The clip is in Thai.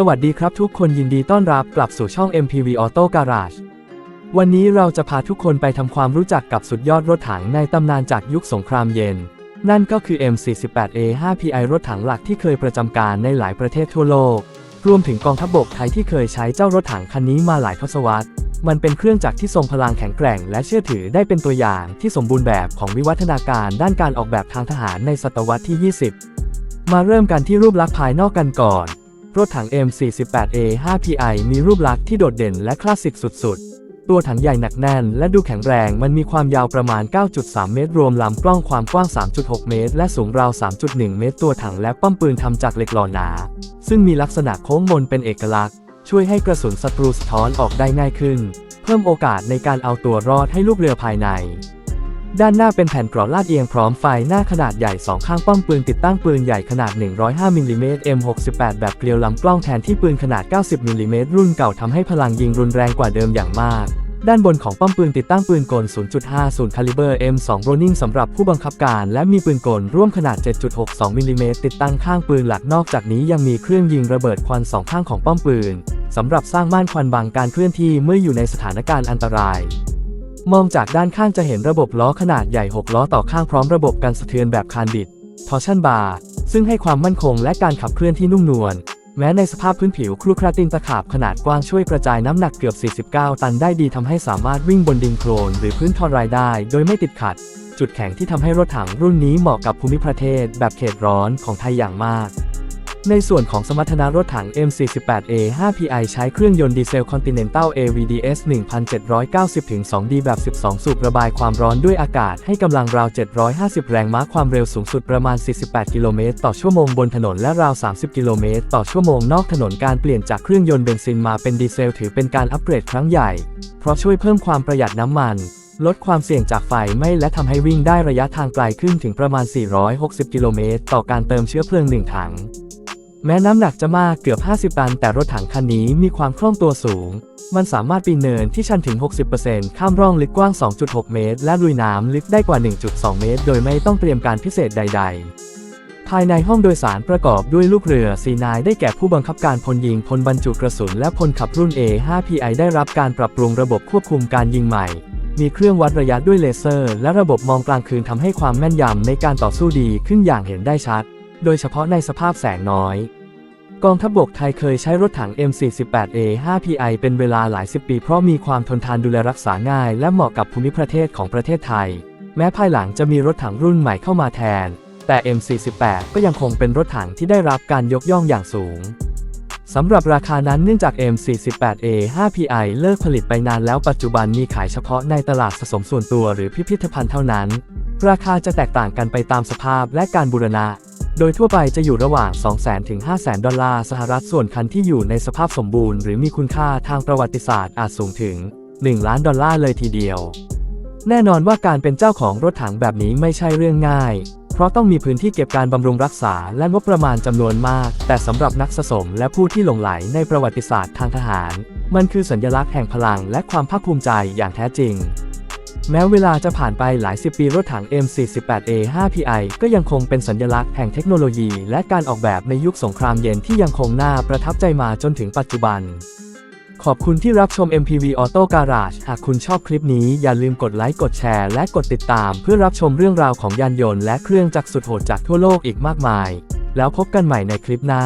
สวัสดีครับทุกคนยินดีต้อนรับกลับสู่ช่อง MPV Auto Garage วันนี้เราจะพาทุกคนไปทำความรู้จักกับสุดยอดรถถังในตำนานจากยุคสงครามเย็น นั่นก็คือ M48A5PI รถถังหลักที่เคยประจำการในหลายประเทศทั่วโลก รวมถึงกองทัพบบกไทยที่เคยใช้เจ้ารถถังคันนี้มาหลายทศวรรษ มันเป็นเครื่องจักรที่ทรงพลังแข็งแกร่ง และเชื่อถือได้เป็นตัวอย่างที่สมบูรณ์แบบของวิวัฒนาการด้านการออกแบบทางทหารในศตวรรษที่ 20 มาเริ่มกันที่รูปลักษณ์ภายนอกกันก่อน รถถัง M48A5PI มีรูปลักษณ์ที่โดดเด่นและคลาสสิกสุดๆ ตัวถังใหญ่หนักแน่นและดูแข็งแรง มันมีความยาวประมาณ 9.3 เมตร รวมลำกล้องความกว้าง 3.6 เมตร และสูงราว 3.1 เมตร ตัวถังและป้อมปืนทำจากเหล็กหล่อหนา ซึ่งมีลักษณะโค้งมนเป็นเอกลักษณ์ ช่วยให้กระสุนศัตรูสะท้อนออกได้ง่ายขึ้น เพิ่มโอกาสในการเอาตัวรอดให้ลูกเรือภายใน ด้านหน้าเป็นแผ่นกรอลาดเอียงพร้อมไฟหน้าขนาดใหญ่สองข้างป้อมปืนติดตั้งปืนใหญ่ขนาด 105มิลลิเมตร M68 แบบเกลียวลำกล้องแทนที่ปืนขนาด 90มิลลิเมตรรุ่นเก่าทำให้พลังยิงรุนแรงกว่าเดิมอย่างมาก ด้านบนของป้อมปืนติดตั้งปืนกล 0.50 คาลิเบอร์ M2 Browning สำหรับผู้บังคับการ และมีปืนกลร่วมขนาด 7.62มิลลิเมตรติดตั้งข้างปืนหลักนอกจากนี้ยังมีเครื่องยิงระเบิดควันสองข้างของป้อมปืนสำหรับสร้างม่านควันบังการเคลื่อนที่เมื่ออยู่ในสถานการณ์อันตราย มองจากด้านข้างจะเห็นระบบล้อขนาดใหญ่ 6 ล้อต่อข้างพร้อมระบบกันสะเทือนแบบคานบิดทอร์ชันบาร์ซึ่งให้ความมั่นคงและการขับเคลื่อนที่นุ่มนวลแม้ในสภาพพื้นผิวครุขระตินตะขาบขนาดกว้างช่วยกระจายน้ำหนักเกือบ 49 ตันได้ดีทำให้สามารถวิ่งบนดินโคลนหรือพื้นทอรายได้ โดยไม่ติดขัด จุดแข็งที่ทำให้รถถังรุ่นนี้เหมาะกับภูมิประเทศ แบบเขตร้อนของไทยอย่างมาก ในส่วนของสมรรถนะรถถัง M48A5PI ใช้เครื่องยนต์ดีเซล Continental AVDS 1790-2D แบบ 12 สูบระบายความร้อนด้วยอากาศให้กำลังราว 750 แรงม้าความเร็วสูงสุดประมาณ 48 กิโลเมตรต่อชั่วโมงบนถนนและราว 30 กิโลเมตรต่อชั่วโมงนอกถนนการเปลี่ยนจากเครื่องยนต์เบนซินมาเป็นดีเซลถือเป็นการอัปเกรดครั้งใหญ่ เพราะช่วยเพิ่มความประหยัดน้ำมันลดความเสี่ยงจากไฟไหม้และทำให้วิ่งได้ระยะทางไกลขึ้นถึงประมาณ 460 กิโลเมตร ต่อการเติมเชื้อเพลิงหนึ่งถัง แม้น้ำหนักจะมากเกือบ 50 ตัน แต่รถถังคันนี้มีความคล่องตัวสูง มันสามารถปีนเนินที่ชันถึง 60%ข้ามร่องลึกกว้าง 2.6 เมตร และลุยน้ำลึกได้กว่า 1.2 เมตร โดยไม่ต้องเตรียมการพิเศษใด ๆ ภายในห้องโดยสารประกอบด้วยลูกเรือซีนายได้แก่ผู้บังคับการพลยิงพลบรรจุกระสุน และพลขับรุ่น A5PI ได้รับการปรับปรุงระบบควบคุมการยิงใหม่ มีเครื่องวัดระยะด้วยเลเซอร์ และระบบมองกลางคืนทำให้ความแม่นยำในการต่อสู้ดีขึ้นอย่างเห็นได้ชัด โดยเฉพาะในสภาพแสงน้อย กองทัพบบกไทยเคยใช้รถถัง M48A5PI เป็นเวลาหลายสิบปีเพราะมีความทนทานดูแลรักษาง่าย และเหมาะกับภูมิประเทศของประเทศไทย แม้ภายหลังจะมีรถถังรุ่นใหม่เข้ามาแทน แต่ M48 ก็ยังคงเป็นรถถังที่ได้รับการยกย่องอย่างสูงสำหรับราคานั้นเนื่องจาก M48A5PI เลิกผลิตไปนานแล้วปัจจุบันมีขายเฉพาะในตลาดสะสมส่วนตัวหรือพิพิธภัณฑ์เท่านั้น ราคาจะแตกต่างกันไปตามสภาพและการบูรณะ โดยทั่วไปจะอยู่ระหว่าง 200,000 ถึง 500,000 ดอลลาร์สหรัฐ ส่วนคันที่อยู่ในสภาพสมบูรณ์หรือมีคุณค่าทางประวัติศาสตร์อาจสูงถึง 1 ล้านดอลลาร์เลยทีเดียว แน่นอนว่าการเป็นเจ้าของรถถังแบบนี้ไม่ใช่เรื่องง่าย เพราะต้องมีพื้นที่เก็บการบำรุงรักษาและงบประมาณจำนวนมาก แต่สำหรับนักสะสมและผู้ที่หลงไหลในประวัติศาสตร์ทางทหาร มันคือสัญลักษณ์แห่งพลังและความภาคภูมิใจอย่างแท้จริง แม้เวลาจะผ่านไปหลายสิบปีรถถัง M48A5PI ก็ยังคงเป็นสัญลักษณ์แห่งเทคโนโลยี และการออกแบบในยุคสงครามเย็นที่ยังคงน่าประทับใจมาจนถึงปัจจุบัน ขอบคุณที่รับชม MPV Auto Garage หากคุณชอบคลิปนี้อย่าลืมกดไลค์กดแชร์และกดติดตาม เพื่อรับชมเรื่องราวของยานยนต์และเครื่องจักรสุดโหดจากทั่วโลกอีกมากมาย แล้วพบกันใหม่ในคลิปหน้า